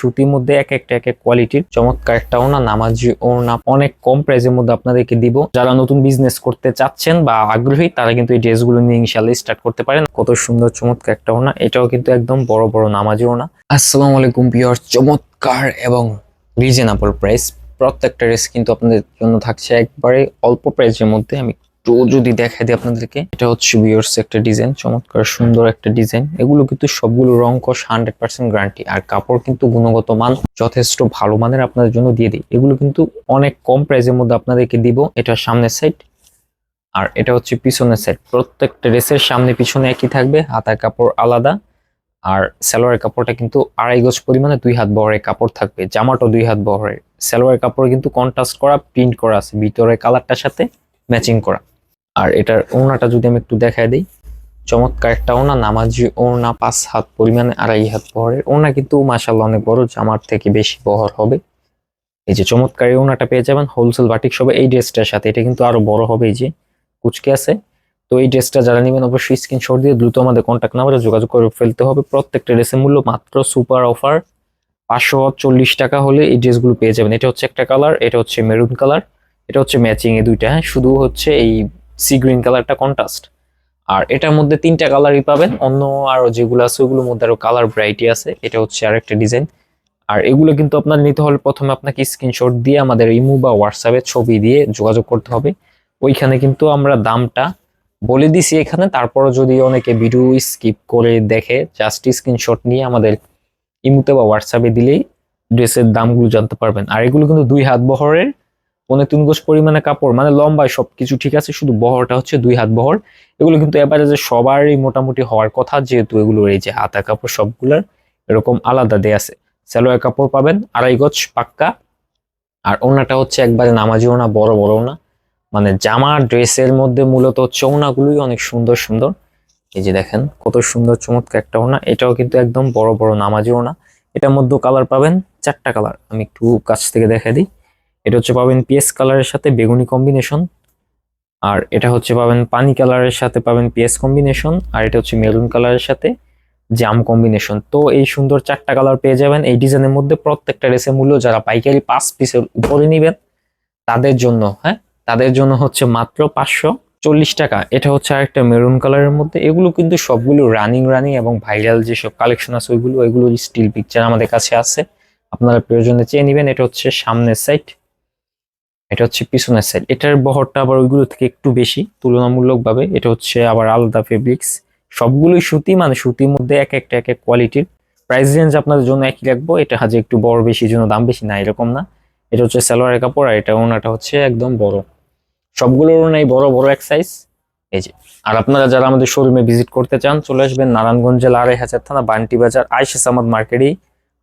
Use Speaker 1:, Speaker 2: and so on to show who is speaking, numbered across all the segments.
Speaker 1: সুতির মধ্যে এক একটা, এক এক কোয়ালিটির চমৎকার একটা ওনা নামাজি ওনা অনেক কম প্রাইসের মধ্যে আপনাদেরকে দিব। যারা নতুন বিজনেস করতে চাচ্ছেন বা আগ্রহী, তারা কিন্তু এই ড্রেসগুলো নিয়ে ইনশাল্লাহ স্টার্ট করতে পারেন। কত সুন্দর, চমৎকার একটা ওনা এটাও কিন্তু একদম বড় বড় নামাজি ওনা আসসালামু আলাইকুম পিওর চমৎকার এবং রিজনেবল প্রাইস প্রত্যেকটা ড্রেস কিন্তু আপনাদের জন্য থাকছে একবারে অল্প প্রাইসের মধ্যে। আমি একটু যদি দেখাই দিই আপনাদেরকে, এটা হচ্ছে বিয়ার্স একটা ডিজাইন চমৎকার সুন্দর একটা ডিজাইন এগুলো কিন্তু সবগুলো রং কষ হান্ড্রেড পার্সেন্ট গ্যারান্টি আর কাপড় কিন্তু গুণগত মান যথেষ্ট ভালো মানের আপনাদের জন্য দিয়ে দিই। এগুলো কিন্তু অনেক কম প্রাইসের মধ্যে আপনাদেরকে দিব। এটা সামনের সাইড আর এটা হচ্ছে পিছনের সাইড প্রত্যেকটা ড্রেসের সামনে পিছনে একই থাকবে, হাতার কাপড় আলাদা। আর সালোয়ারের কাপড়টা কিন্তু আড়াই গজ পরিমাণে দুই হাত বহরের কাপড় থাকবে, জামাটাও দুই হাত বহরের সালোয়ারের কাপড় কিন্তু কন্ট্রাস্ট করা প্রিন্ট করা আছে। ভিতরের কালারটার সাথে ম্যাচিং করা। আর এটার ওড়নাটা যদি আমি একটু দেখাই দিই, চমৎকার একটা ওড়না নামাজি ওড়না পাঁচ হাত পরিমাণে আড়াই হাত বহরের ওড়না কিন্তু মাসাল্লাহ অনেক বড়, জামার থেকে বেশি বহর হবে। এই যে চমৎকার এই ওড়নাটা পেয়ে যাবেন হোলসেল বাটিক সবে এই ড্রেসটার সাথে। এটা কিন্তু আরও বড় হবে, এই যে কুচকে আছে। তো এই ড্রেসটা যারা নেবেন অবশ্যই স্ক্রিনশট দিয়ে দ্রুত আমাদের কন্ট্যাক্ট নাম্বারে যোগাযোগ করে ফেলতে হবে। প্রত্যেকটা ড্রেসের মূল্য মাত্র সুপার অফার, পাঁচশো চল্লিশ টাকা হলে এই ড্রেসগুলো পেয়ে যাবেন। এটা হচ্ছে একটা কালার, এটা হচ্ছে মেরুন কালার, এটা হচ্ছে ম্যাচিং দুইটা। হ্যাঁ শুধু হচ্ছে এই সি গ্রিন কালারটা কন্ট্রাস্ট আর এটার মধ্যে তিনটা কালারই পাবেন, অন্য আরও যেগুলো আছে ওগুলোর মধ্যে আরও কালার ভ্যারাইটি আছে, এটা হচ্ছে আরেকটা ডিজাইন আর এগুলো কিন্তু আপনার নিতে হলে প্রথমে আপনাকে স্ক্রিনশট দিয়ে আমাদের ইমু বা হোয়াটসঅ্যাপে ছবি দিয়ে যোগাযোগ করতে হবে। ওইখানে কিন্তু আমরা দামটা বলে দিছি এখানে, তারপরও যদি অনেকে ভিডিও স্কিপ করে দেখে জাস্ট স্ক্রিনশট নিয়ে আমাদের ইমুতে বা হোয়াটসঅ্যাপে দিলেই ড্রেসের দামগুলো জানতে পারবেন। আর এগুলো কিন্তু দুই হাত বহরের পনেরো তিন গোজ পরিমাণে কাপড় মানে লম্বায় সবকিছু ঠিক আছে, শুধু বহরটা হচ্ছে দুই হাত বহর। এগুলো কিন্তু এবারে যে সবারই মোটামুটি হওয়ার কথা, যেহেতু এগুলো এই যে হাতা কাপড় সবগুলার এরকম আলাদা দেয়া আছে। সালোয়ার কাপড় পাবেন, আড়াই গজ পাক্কা। আর ওনাটা হচ্ছে একবারে নামাজি ওনা, বড় বড় ওনা। মানে জামা, ড্রেসের মধ্যে মূলত হচ্ছে ওনাগুলোই অনেক সুন্দর সুন্দর। এই যে দেখেন, কত সুন্দর, চমৎকার একটা ওনা। এটাও কিন্তু একদম বড় বড় নামাজি ওনা। এটার মধ্যে কালার পাবেন চারটা কালার। আমি একটু কাছ থেকে দেখা দিই। এটা হচ্ছে পাবেন পিএস কালারের সাথে বেগুনি কম্বিনেশন আর এটা হচ্ছে পাবেন পানি কালারের সাথে পাবেন পিএস কম্বিনেশন আর এটা হচ্ছে মেরুন কালারের সাথে জাম কম্বিনেশন তো এই সুন্দর চারটা কালার পেয়ে যাবেন। এই ডিজাইনের মধ্যে প্রত্যেকটা রেসের মূল্য যারা পাইকারি পাঁচ পিসের উপরে নেবেন, তাদের জন্য হ্যাঁ? তাদের জন্য হচ্ছে মাত্র পাঁচশো চল্লিশ টাকা। এটা হচ্ছে আরেকটা মেরুন কালারের মধ্যে। এগুলো কিন্তু সবগুলো রানিং রানিং এবং ভাইরাল যেসব কালেকশন আছে, ওইগুলো ওইগুলো স্টিল পিকচার আমাদের কাছে আছে। আপনারা প্রয়োজনে চেয়ে নেবেন। এটা হচ্ছে সামনের সাইড এটা হচ্ছে পিছনের সাইড এটার বহরটা আবার ওইগুলো থেকে একটু বেশি, তুলনামূলকভাবে। এটা হচ্ছে আবার আলাদা ফেব্রিক্স সবগুলোই সুতি মানে সুতির মধ্যে এক একটা, এক এক কোয়ালিটির প্রাইস রেঞ্জ আপনাদের জন্য একই রাখব। এটা হাজে একটু বড় বেশি জন্য দাম বেশি না, এরকম না। এটা হচ্ছে সালোয়ারের কাপড় আর এটা ওনাটা হচ্ছে একদম বড়। সবগুলোর নাই বড় বড় এক সাইজ এই যে, আর আপনারা যারা আমাদের শোরুমে ভিজিট করতে চান, চলে আসবেন নারায়ণগঞ্জ জেলা আড়াই হাজার থানা, বান্টি বাজার আইসে সামাদ মার্কেটেই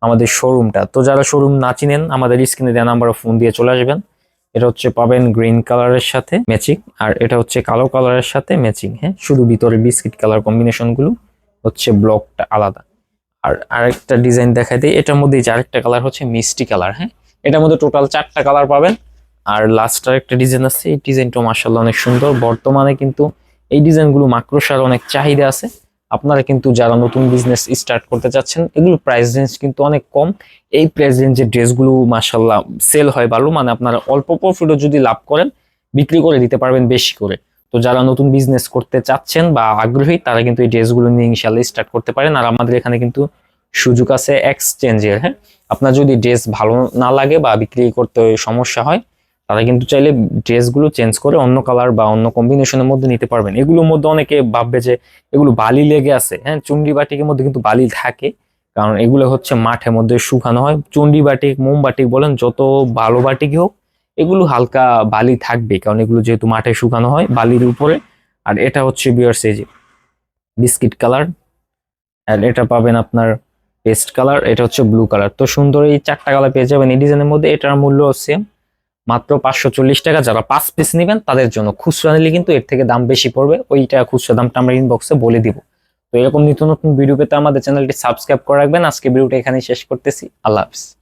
Speaker 1: আমাদের শোরুমটা তো যারা শোরুম না চিনেন, আমাদের স্ক্রিনে দেওয়া নাম্বারে ফোন দিয়ে চলে আসবেন। এটা হচ্ছে পাবেন গ্রিন কালারের সাথে ম্যাচিং, আর এটা হচ্ছে কালো কালারের সাথে ম্যাচিং হ্যাঁ? শুধু ভিতরে বিস্কিট কালার কম্বিনেশনগুলো হচ্ছে ব্লকটা আলাদা। আর আরেকটা ডিজাইন দেখাই দিই, এটার মধ্যে যে আরেকটা কালার হচ্ছে মিষ্টি কালার হ্যাঁ? এটার মধ্যে টোটাল চারটা কালার পাবেন। আর লাস্ট একটা ডিজাইন আছে, এই ডিজাইনটা মার্শাল্লাহ অনেক সুন্দর। বর্তমানে কিন্তু এই ডিজাইনগুলো মাক্রোসার অনেক চাহিদা আছে। আপনারা কিন্তু যারা নতুন বিজনেস স্টার্ট করতে চাচ্ছেন, এগুলো প্রাইস রেঞ্জ কিন্তু অনেক কম। এই প্রাইস রেঞ্জের ড্রেসগুলো মার্শাল্লাহ সেল হয় ভালো মানে আপনারা অল্প প্রফিটও যদি লাভ করেন, বিক্রি করে দিতে পারবেন বেশি করে। তো যারা নতুন বিজনেস করতে চাচ্ছেন বা আগ্রহী, তারা কিন্তু এই ড্রেসগুলো নিয়ে ইনশাল্লাহ স্টার্ট করতে পারেন। আর আমাদের এখানে কিন্তু সুযোগ আছে এক্সচেঞ্জের হ্যাঁ? আপনার যদি ড্রেস ভালো না লাগে বা বিক্রি করতে সমস্যা হয় তারা কিন্তু চাইলে ড্রেসগুলো চেঞ্জ করে অন্য কালার বা অন্য কম্বিনেশনের মধ্যে নিতে পারবেন। এগুলোর মধ্যে অনেকে ভাববে যে এগুলো বালি লেগে আছে। হ্যাঁ চুন্ডি বাটিকের মধ্যে কিন্তু বালি থাকে, কারণ এগুলো হচ্ছে মাঠের মধ্যে শুকানো হয়। চুন্ডি বাটিক মোম বাটিক বলেন, যত ভালো বাটিকই হোক, এগুলো হালকা বালি থাকবে, কারণ এগুলো যেহেতু মাঠে শুকানো হয় বালির উপরে। আর এটা হচ্ছে বিয়ার সেজে বিস্কিট কালার, আর এটা পাবেন আপনার পেস্ট কালার, এটা হচ্ছে ব্লু কালার। তো সুন্দর এই চারটা কালার পেয়ে যাবেন। এই ডিজাইনের মধ্যে এটার মূল্য সেম মাত্র পাঁচশো চল্লিশ টাকা যারা পাঁচ পিস নেবেন, তাদের জন্য খুচরা নিলে কিন্তু এর থেকে দাম বেশি পড়বে। ওইটা খুচরা দামটা আমরা ইনবক্সে বলে দিব। তো এরকম নিত্য নতুন ভিডিও পেতে আমাদের চ্যানেলটি সাবস্ক্রাইব করে রাখবেন। আজকে ভিডিওটা এখানেই শেষ করতেছি। আল্লাহ হাফিজ।